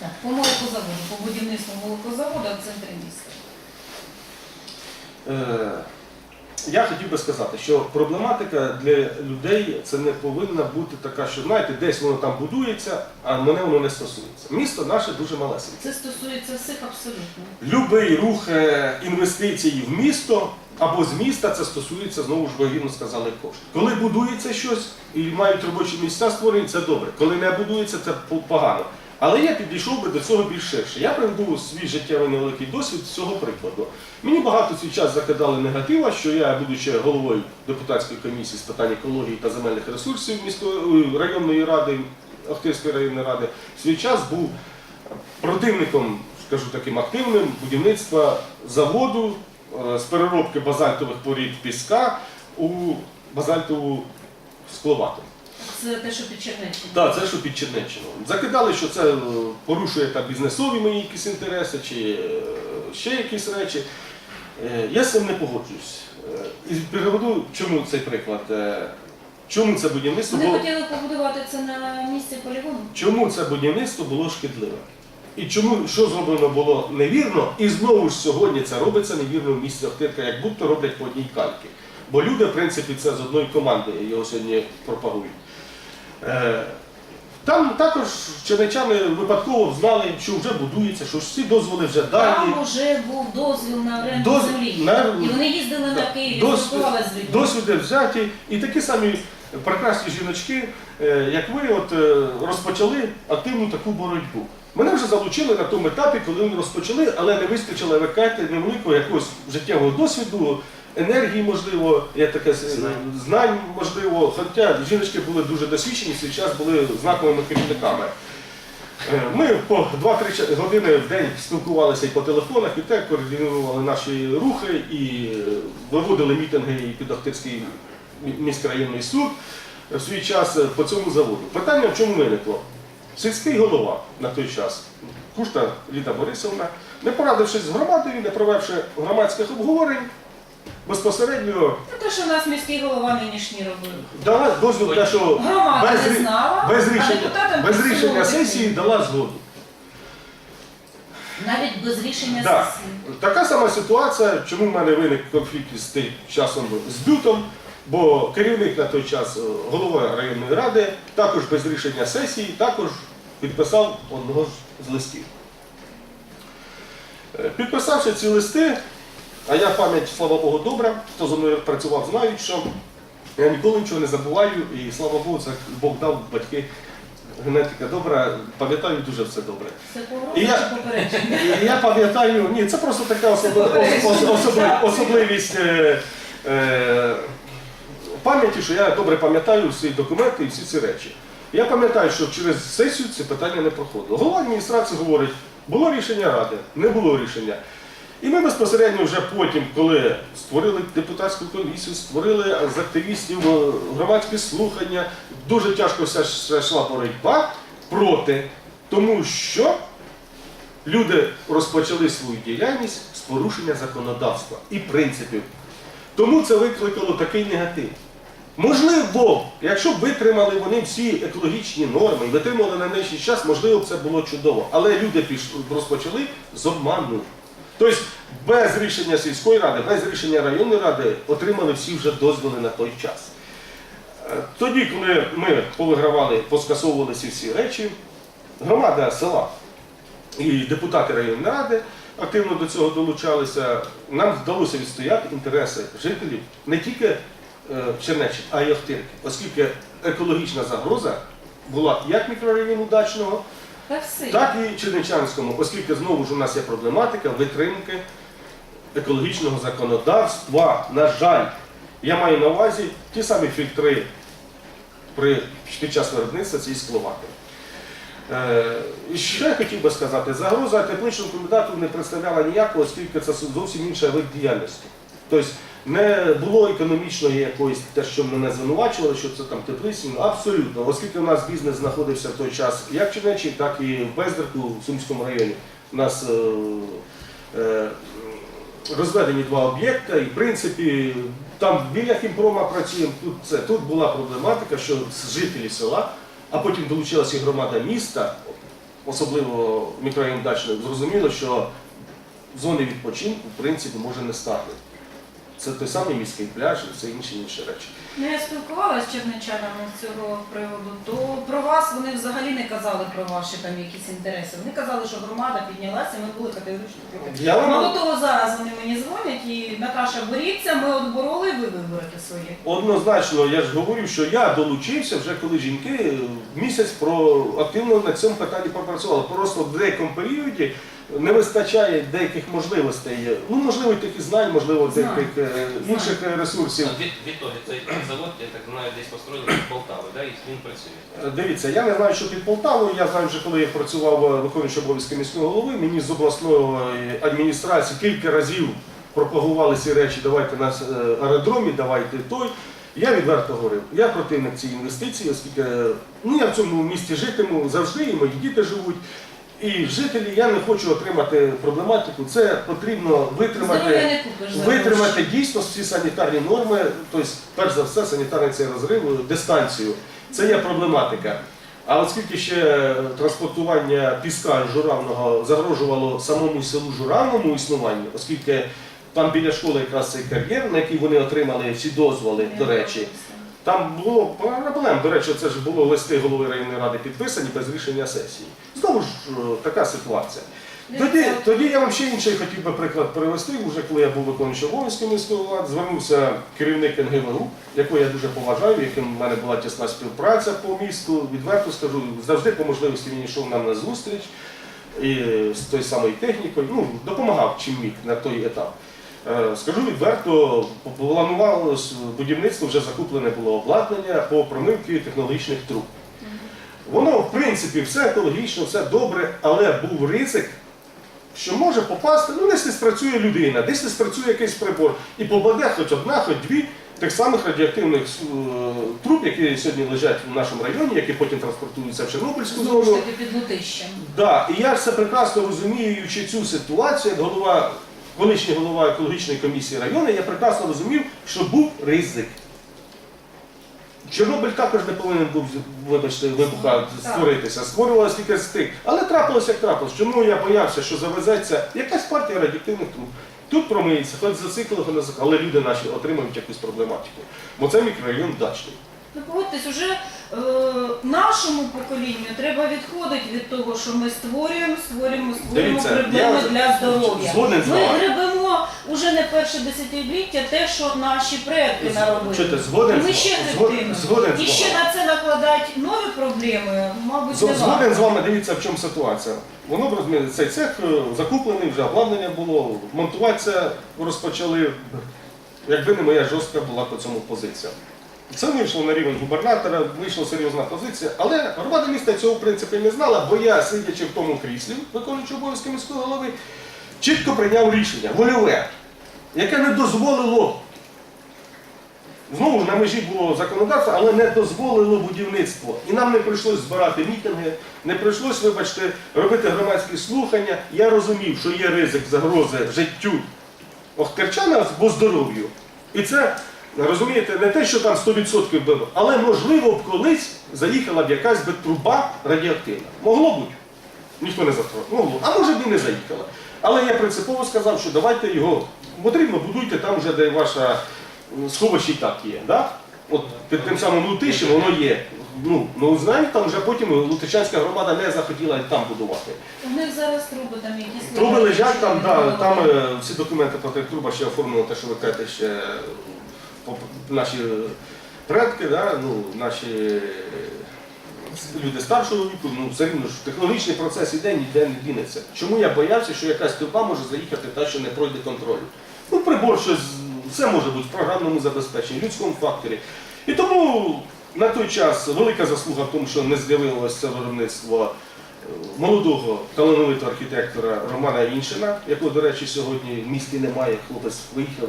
Так, по молокозаводу, по будівництву молокозаводу в центрі міста. Е, Я хотів би сказати, що проблематика для людей це не повинна бути така, що знаєте, десь воно там будується, а мене воно не стосується. Місто наше дуже малесеньке. Це стосується всіх абсолютно. Любий рух е, інвестицій в місто або з міста це стосується знову ж ви сказали кошти. Коли будується щось і мають робочі місця створені, це добре. Коли не будується, це по- погано. Але я підійшов би до цього більш ширше. Я приведу свій життєвий невеликий досвід з цього прикладу. Мені багато свій час закидали негатива, що я, будучи головою депутатської комісії з питань екології та земельних ресурсів міської е, районної ради, Охтирської районної ради, свій час був противником, скажу таким активним, будівництва заводу е, з переробки базальтових порід піска у базальтову скловату. Це те, що під Чернеччиною. Так, це що під Чернеччину. Закидали, що це е, порушує там бізнесові мої якісь інтереси чи е, ще якісь речі. Е, Я з цим не погоджуюсь. І приведу, чому цей приклад. Чому це будівництво Вони було, хотіли побудувати це на місці полігону. чому це будівництво було шкідливе? І чому що зроблено було невірно, і знову ж сьогодні це робиться невірно в місті Охтирка, як будто роблять по одній кальки. Бо люди, в принципі, це з одної команди його сьогодні пропагують. Е, Там також черничани випадково знали, що вже будується, що всі дозволи вже дані. Там вже був дозвіл на оренду Доз- землі. на- І вони їздили на Київ, спілкувалися. Досвіди взяті, і такі самі прекрасні жіночки, е, як ви, от е, розпочали активну таку боротьбу. Мене вже залучили на тому етапі, коли вони розпочали, але не вистачило ви кажете, невеликого якогось життєвого досвіду, енергії, можливо, я таке Знань. можливо. Хоча жіночки були дуже досвідчені, свій час були знаковими керівниками. Е, Ми по 2-3 години в день спілкувалися і по телефонах, і так координували наші рухи, і е, виводили мітинги і під Охтирський мі- міськрайонний суд в свій час е, по цьому заводу. Питання в чому виникло? Сільський голова на той час, Кушта Літа Борисовна, не порадившись з громадою, не провівши громадських обговорень, безпосередньо Ну, те, що у нас міський голова нинішній робив. дала дозвіл те, що Громада без, не рі- знала, без а рішення, депутатам без рішення сесії дала згоду. Навіть без рішення Да. сесії. Така сама ситуація, чому в мене виник конфлікт з тим часом з бютом, бо керівник на той час, е, голова районної ради, також без рішення сесії, також підписав одного з листів. Е, Підписавши ці листи, а я пам'ять, слава Богу, добра, хто зі мною працював, знають, що я ніколи нічого не забуваю, і слава Богу, це Бог дав батьки. Генетика добра, пам'ятаю дуже все добре. Це І я- І Я пам'ятаю, ні, це просто така особли- ос- особливість е, е, пам'яті, що я добре пам'ятаю всі документи і всі ці речі. Я пам'ятаю, що через сесію це питання не проходило. Голова адміністрації говорить, було рішення ради, не було рішення. І ми безпосередньо вже потім, коли створили депутатську комісію, створили з активістів е, громадські слухання, дуже тяжко вся йшла боротьба проти, тому що люди розпочали свою діяльність з порушення законодавства і принципів. Тому це викликало такий негатив. Можливо, якщо б витримали вони всі екологічні норми і витримали на нинішній час, можливо, б це було чудово. Але люди пішли, розпочали з обману. Тобто без рішення сільської ради, без рішення районної ради отримали всі вже дозволи на той час. Е, Тоді, коли ми повигравали, поскасовували ці всі речі, громада села і депутати районної ради активно до цього долучалися. Нам вдалося відстояти інтереси жителів не тільки е, Чернеччини, а й Охтирки, оскільки екологічна загроза була як мікрорайону дачного, Та все. Так і Черничанському, оскільки знову ж у нас є проблематика витримки екологічного законодавства. На жаль, я маю на увазі ті самі фільтри при, під час виробництва цієї скловати. Е, і що я хотів би сказати, загроза тепличного комбінату не представляла ніякого, оскільки це зовсім інший вид діяльності. Тобто не було економічної якоїсь, те, що мене звинувачували, що це там теплиці. Абсолютно, оскільки у нас бізнес знаходився в той час як в Чернеччині, так і в Бездерку, в Сумському районі. У нас е, е, розведені два об'єкти, і в принципі там біля хімпрома працюємо. Тут це тут була проблематика, що жителі села, а потім долучилася і громада міста, особливо мікрорайон Дачний, зрозуміло, що зони відпочинку в принципі може не стати. Це той самий міський пляж і все інші інші речі. Ну, я спілкувалася з черничанами з цього приводу, то про вас вони взагалі не казали про ваші там якісь інтереси. Вони казали, що громада піднялася, ми були категорично проти. Я вам Мало того, зараз вони мені дзвонять і Наташа, боріться, ми отбороли, ви виберете своє. Однозначно, я ж говорю, що я долучився вже коли жінки місяць про активно на цьому питанні попрацювали. Просто в деякому періоді не вистачає деяких можливостей. Ну, можливо, тих і знань, можливо, деяких е, інших е, ресурсів. Відтоді цей завод, я так знаю, десь построїли від Полтави, да, і він працює. Е, Дивіться, я не знаю, що під Полтавою. Я знаю, вже коли я працював е, виконуючим обов'язки міського голови, мені з обласної адміністрації кілька разів пропагували ці речі, давайте на е, аеродромі, давайте той. Я відверто говорив, я противник цієї інвестиції, оскільки е, ну, я в цьому місті житиму завжди, і мої діти живуть. І жителі, я не хочу отримати проблематику. Це потрібно витримати. Витримати дійсно всі санітарні норми, тобто, перш за все, санітарний цей розрив, дистанцію. Це є проблематика. А оскільки ще транспортування піска журавного загрожувало самому селу журавному існуванню, оскільки там біля школи якраз цей кар'єр, на який вони отримали всі дозволи, до речі, там було проблем. До речі, це ж було листи голови районної ради підписані без рішення сесії. Знову ж е, така ситуація. Тоді, тоді я вам ще інший хотів би приклад привести. Уже коли я був виконуючим обов'язки міської влади, звернувся керівник НГВУ, якого я дуже поважаю, яким в мене була тісна співпраця по місту. Відверто скажу, завжди по можливості він йшов нам на зустріч і з тою самою технікою, ну, допомагав чим міг на той етап. Е, Скажу відверто, планувалось будівництво, вже закуплене було обладнання по промивці технологічних труб. Воно, в принципі, все екологічно, все добре, але був ризик, що може попасти, ну десь не спрацює людина, десь не спрацює якийсь прибор, і попаде хоч одна, хоч дві тих самих радіоактивних е, труб, які сьогодні лежать в нашому районі, які потім транспортуються в Чорнобильську зону. під Да, і я все прекрасно розуміючи цю ситуацію, як голова, колишній голова екологічної комісії району, я прекрасно розумів, що був ризик. Чорнобиль також не повинен був, вибачте, вибуха створитися, створювалося тільки з тих. Але трапилося як трапилось. Чому я боявся, що завезеться якась партія радіоактивних труб. Тут промиється, хоч зацикло, але люди наші отримають якусь проблематику. Бо це мікрорайон дачний. Ну погодьтесь, уже е, нашому поколінню треба відходити від того, що ми створюємо, створюємо, створюємо Дивіться, проблеми я для здоров'я. згоден з Ми вами. гребемо уже не перше десятиліття те, що наші предки наробили. Чуєте, згоден ми з ще. Згоден- згоден з І ще вами. на це накладати нові проблеми, мабуть, З- не Згоден варто. з вами, дивіться, в чому ситуація. Воно розумієте, цей цех е, закуплений, вже обладнання було, монтуватися розпочали. Якби не моя жорстка була по цьому позиція. Це вийшло на рівень губернатора, вийшла серйозна позиція, але громада міста цього в принципі не знала, бо я, сидячи в тому кріслі, виконуючи обов'язки міського голови, чітко прийняв рішення, вольове, яке не дозволило Знову ж на межі було законодавство, але не дозволило будівництво. І нам не прийшлось збирати мітинги, не прийшлось, вибачте, робити громадські слухання. Я розумів, що є ризик загрози життю охтерчан або здоров'ю. І це, розумієте, не те, що там 100% було, але можливо б колись заїхала б якась би труба радіоактивна. Могло бути. Ніхто не. Могло. А може б і не заїхала. Але я принципово сказав, що давайте його потрібно будуйте там, вже де ваша сховище і так є. Да? От під тим самим Лутищем воно є. Ну, ну знаємо, там вже потім Лутичанська громада не захотіла там будувати. У них зараз труби там якісь Труби лежать там, да, там е, всі документи по тих трубах ще оформлено, те, що ви кажете, ще наші предки, да, ну, наші е, люди старшого віку, ну все рівно ж технологічний процес іде, ніде не дінеться. Чому я боявся, що якась труба може заїхати та, що не пройде контролю? Ну, прибор щось, все може бути в програмному забезпеченні, людському факторі. І тому на той час велика заслуга в тому, що не з'явилося це виробництво е, молодого талановитого архітектора Романа Іншина, якого, до речі, сьогодні в місті немає. Хлопець виїхав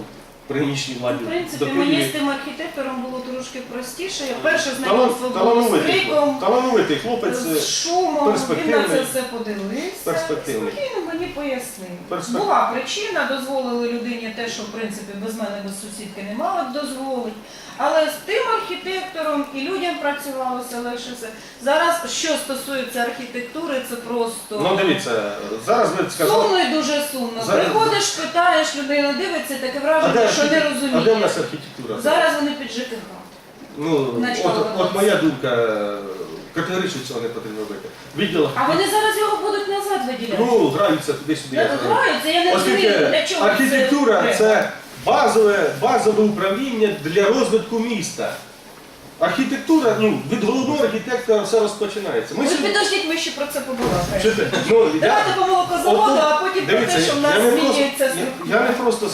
при нинішній владі В принципі, до мені з тим архітектором було трошки простіше. Я Перше знайомство було з криком, талановитий хлопець. з шумом, він на це все подивився. Перспективний. Спокійно мені пояснили. Перспектива. Була причина, дозволили людині те, що в принципі без мене, без сусідки не мали б дозволити. Але з тим архітектором і людям працювалося легше все. Зараз, що стосується архітектури, це просто Ну дивіться, зараз ви сказали. сумно і дуже сумно. Зараз- Приходиш, питаєш, людина дивиться, таке А де, враження, що не архітек- а де в розуміє. нас архітектура? Зараз вони під ЖКХ. Ну, Значить, от, от моя думка, е, категорично цього не потрібно робити. Відділ А вони зараз його будуть назад виділяти. ну, граються туди-сюди. я знаю. Граються, я не розумію, для чого архітектура це. базове, базове управління для розвитку міста. Архітектура, ну, від головного архітектора все розпочинається. Ми Ви сьогодні- підождіть, ми ще про це побалакаємо. Чуєте? Ну, я- Давайте по молокозаводу, а потім про Дивіться, те, що в нас я не просто- змінюється я- структура. Я не просто